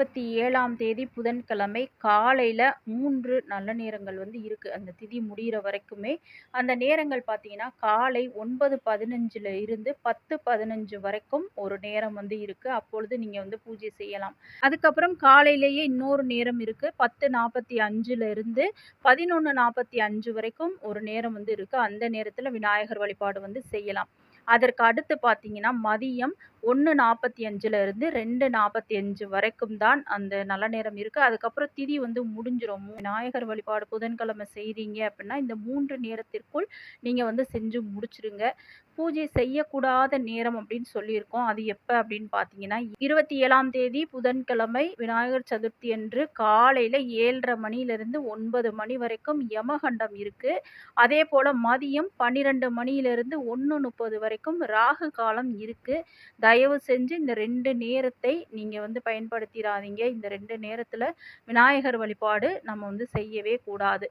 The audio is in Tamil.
இருபத்தி ஏழாம் தேதி புதன்கிழமை காலையில் மூன்று நல்ல நேரங்கள் வந்து இருக்குது அந்த திதி முடிகிற வரைக்குமே அந்த நேரங்கள் பார்த்தீங்கன்னா காலை ஒன்பது பதினஞ்சில் இருந்து பத்து பதினஞ்சு வரைக்கும் ஒரு நேரம் வந்து இருக்குது அப்பொழுது நீங்கள் வந்து பூஜை செய்யலாம். அதுக்கப்புறம் காலையிலேயே இன்னொரு நேரம் இருக்குது பத்து நாற்பத்தி அஞ்சில் இருந்து பதினொன்று நாற்பத்தி அஞ்சு வரைக்கும் ஒரு நேரம் வந்து இருக்குது அந்த நேரத்தில் விநாயகர் வழிபாடு வந்து செய்யலாம். அதற்கு அடுத்து பார்த்தீங்கன்னா மதியம் ஒன்று நாற்பத்தி அஞ்சுலேருந்து ரெண்டு நாற்பத்தி அஞ்சு வரைக்கும் தான் அந்த நல்ல நேரம் இருக்குது அதுக்கப்புறம் திதி வந்து முடிஞ்சிடும் விநாயகர் வழிபாடு புதன்கிழமை செய்கிறீங்க அப்படின்னா இந்த மூன்று நேரத்திற்குள் நீங்கள் வந்து செஞ்சு முடிச்சிருங்க. பூஜை செய்யக்கூடாத நேரம் அப்படின்னு சொல்லியிருக்கோம். அது எப்போ அப்படின்னு பார்த்தீங்கன்னா இருபத்தி ஏழாம் தேதி புதன்கிழமை விநாயகர் சதுர்த்தி அன்று காலையில் ஏழரை மணியிலிருந்து ஒன்பது மணி வரைக்கும் யமகண்டம் இருக்குது அதே போல் மதியம் பன்னிரெண்டு மணியிலிருந்து ஒன்று முப்பது வரைக்கும் ராகு காலம் இருக்குது தயவு செஞ்சு இந்த ரெண்டு நேரத்தை நீங்கள் வந்து பயன்படுத்திடாதீங்க. இந்த ரெண்டு நேரத்தில் விநாயகர் வழிபாடு நம்ம வந்து செய்யவே கூடாது.